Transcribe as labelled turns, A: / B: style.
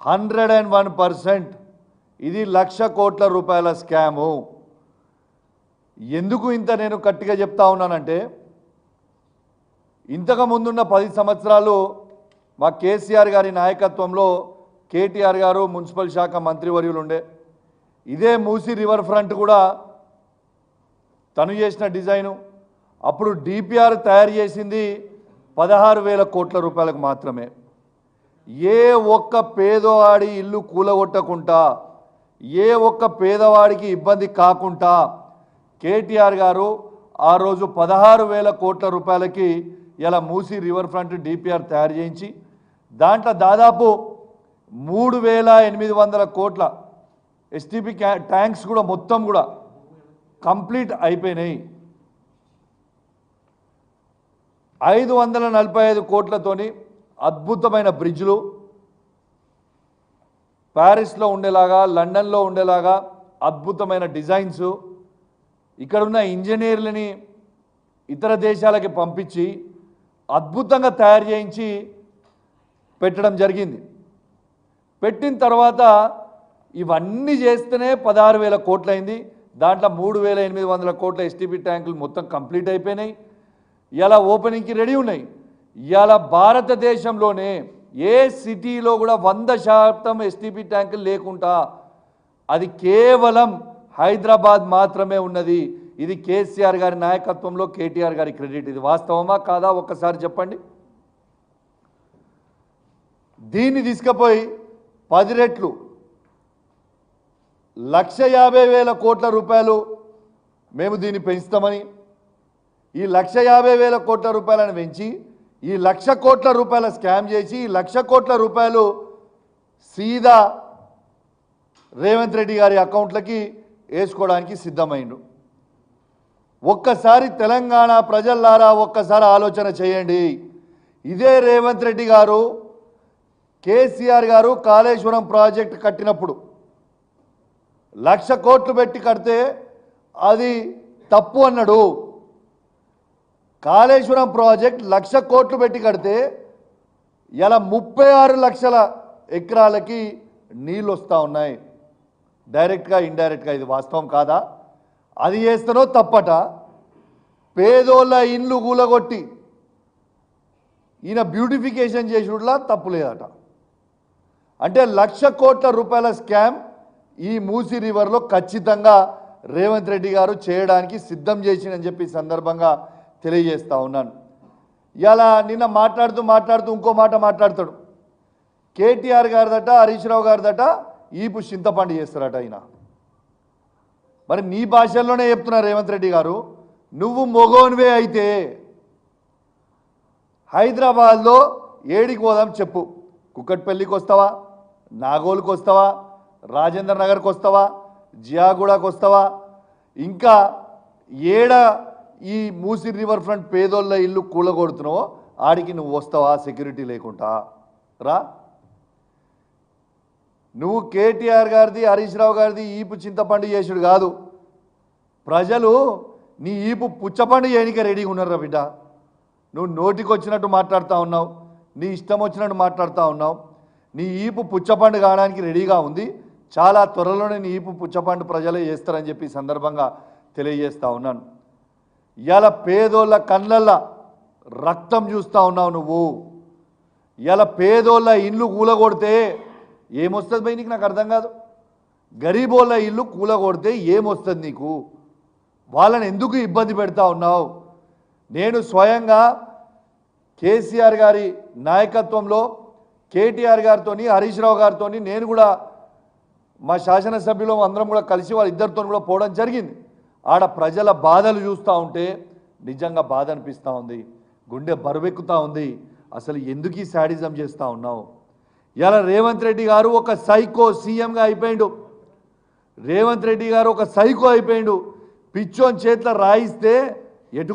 A: Hundred and one percent. ఇది లక్ష కోట్ల రూపాయల స్కాము. ఎందుకు ఇంత నేను గట్టిగా చెప్తా ఉన్నానంటే ఇంతకు ముందున్న పది సంవత్సరాలు మా కేసీఆర్ గారి నాయకత్వంలో కేటీఆర్ గారు మున్సిపల్ శాఖ మంత్రివర్యులు ఉండే ఇదే మూసి రివర్ ఫ్రంట్ కూడా తను చేసిన డిజైను. అప్పుడు డిపిఆర్ తయారు చేసింది పదహారు వేల కోట్ల రూపాయలకు మాత్రమే. ఏ ఒక్క పేదవాడి ఇల్లు కూలగొట్టకుండా ఏ ఒక్క పేదవాడికి ఇబ్బంది కాకుండా కేటీఆర్ గారు ఆ రోజు పదహారు వేల కోట్ల రూపాయలకి ఇలా మూసి రివర్ ఫ్రంట్ డిపిఆర్ తయారు చేయించి దాంట్లో దాదాపు మూడు వేల ఎనిమిది వందల కోట్ల ఎస్టీపీ ట్యాంక్స్ కూడా మొత్తం కూడా కంప్లీట్ అయిపోయినాయి. ఐదు వందల నలభై ఐదు కోట్లతోని అద్భుతమైన బ్రిడ్జ్లు. ప్యారిస్లో ఉండేలాగా లండన్లో ఉండేలాగా అద్భుతమైన డిజైన్స్. ఇక్కడున్న ఇంజనీర్లని ఇతర దేశాలకి పంపించి అద్భుతంగా తయారు చేయించి పెట్టడం జరిగింది. పెట్టిన తర్వాత ఇవన్నీ చేస్తేనే పదహారు వేల కోట్లయింది. దాంట్లో మూడు వేల ఎనిమిది వందల కోట్ల ఎస్టీపీ ట్యాంకులు మొత్తం కంప్లీట్ అయిపోయినాయి. ఇలా ఓపెనింగ్కి రెడీ ఉన్నాయి. ఇవాళ భారతదేశంలోనే ఏ సిటీలో కూడా వంద శాతం ఎస్టీపీ ట్యాంకులు లేకుండా అది కేవలం హైదరాబాద్ మాత్రమే ఉన్నది. ఇది కేసీఆర్ గారి నాయకత్వంలో కేటీఆర్ గారి క్రెడిట్. ఇది వాస్తవమా కాదా? ఒక్కసారి చెప్పండి. దీన్ని తీసుకుపోయి పది రెట్లు లక్ష యాభై వేల కోట్ల రూపాయలు మేము దీన్ని పెంచుతామని ఈ లక్ష యాభై వేల కోట్ల రూపాయలను పెంచి ఈ లక్ష కోట్ల రూపాయల స్కామ్ చేసి ఈ లక్ష కోట్ల రూపాయలు సీదా రేవంత్ రెడ్డి గారి అకౌంట్లకి వేసుకోవడానికి సిద్ధమైండు. ఒక్కసారి తెలంగాణ ప్రజల్లారా ఒక్కసారి ఆలోచన చేయండి. ఇదే రేవంత్ రెడ్డి గారు కేసీఆర్ గారు కాళేశ్వరం ప్రాజెక్ట్ కట్టినప్పుడు లక్ష కోట్లు పెట్టి కడితే అది తప్పు అన్నాడు. కాళేశ్వరం ప్రాజెక్ట్ లక్ష కోట్లు పెట్టి కడితే ఇలా ముప్పై ఆరు లక్షల ఎకరాలకి నీళ్ళు వస్తూ ఉన్నాయి. డైరెక్ట్గా ఇండైరెక్ట్గా ఇది వాస్తవం కాదా? అది చేస్తేనో తప్పట. పేదోళ్ళ ఇండ్లు కూలగొట్టి ఈయన బ్యూటిఫికేషన్ చేసుడులా తప్పులేదట అంటే లక్ష కోట్ల రూపాయల స్కామ్ ఈ మూసి రివర్లో ఖచ్చితంగా రేవంత్ రెడ్డి గారు చేయడానికి సిద్ధం చేసిందని చెప్పి సందర్భంగా తెలియజేస్తా ఉన్నాను. ఇలా నిన్న మాట్లాడుతూ మాట్లాడుతూ ఇంకో మాట మాట్లాడతాడు. కేటీఆర్ గారిదట హరీష్ రావు గారిదట ఈపు చింతపండు చేస్తారట ఆయన మరి నీ భాషల్లోనే చెప్తున్నా రేవంత్ రెడ్డి గారు నువ్వు మొగోన్వే అయితే హైదరాబాద్లో ఏడికి పోదాం చెప్పు. కుక్కట్పల్లికి వస్తావా నాగోల్కి వస్తావా రాజేంద్ర నగర్కి వస్తావా జియాగూడకు వస్తావా ఇంకా ఏడ ఈ మూసి రివర్ ఫ్రంట్ పేదోళ్ళ ఇల్లు కూలగొడుతున్నావో ఆడికి నువ్వు వస్తావా? సెక్యూరిటీ లేకుండా. రా. నువ్వు కేటీఆర్ గారిది హరీష్ రావు గారిది ఈపు చింతపండు చేసుడు కాదు. ప్రజలు నీ ఈపు పుచ్చపండు చేయనికే రెడీగా ఉన్నారా బిడ్డ. నువ్వు నోటికి వచ్చినట్టు మాట్లాడుతూ ఉన్నావు. నీ ఇష్టం వచ్చినట్టు మాట్లాడుతూ ఉన్నావు. నీ ఈపు పుచ్చపండు కావడానికి రెడీగా ఉంది. చాలా త్వరలోనే నీ ఈపు పుచ్చపండు ప్రజలే చేస్తారని చెప్పి సందర్భంగా తెలియజేస్తూ ఉన్నాను. ఇవాళ పేదోళ్ళ కళ్ళల్లో రక్తం చూస్తూ ఉన్నావు నువ్వు. ఇలా పేదోళ్ళ ఇల్లు కూలగొడితే ఏమొస్తుంది భయ్ నీకు? నాకు అర్థం కాదు. గరీబోళ్ళ ఇల్లు కూలగొడితే ఏమొస్తుంది నీకు? వాళ్ళని ఎందుకు ఇబ్బంది పెడతా ఉన్నావు? నేను స్వయంగా కేసీఆర్ గారి నాయకత్వంలో కేటీఆర్ గారితో హరీష్ రావు గారితో నేను కూడా మా శాసనసభ్యులు అందరం కూడా కలిసి వాళ్ళ ఇద్దరితో కూడా పోవడం జరిగింది. ఆడ ప్రజల బాధలు చూస్తూ ఉంటే నిజంగా బాధ అనిపిస్తూ ఉంది. గుండె బరువెక్కుతూ ఉంది. అసలు ఎందుకు ఈ శాడిజం చేస్తూ ఉన్నావు? ఇలా రేవంత్ రెడ్డి గారు ఒక సైకో సీఎంగా అయిపోయిండు. రేవంత్ రెడ్డి గారు ఒక సైకో అయిపోయిండు. పిచ్చోని చేతిలో రాయిస్తే ఎటు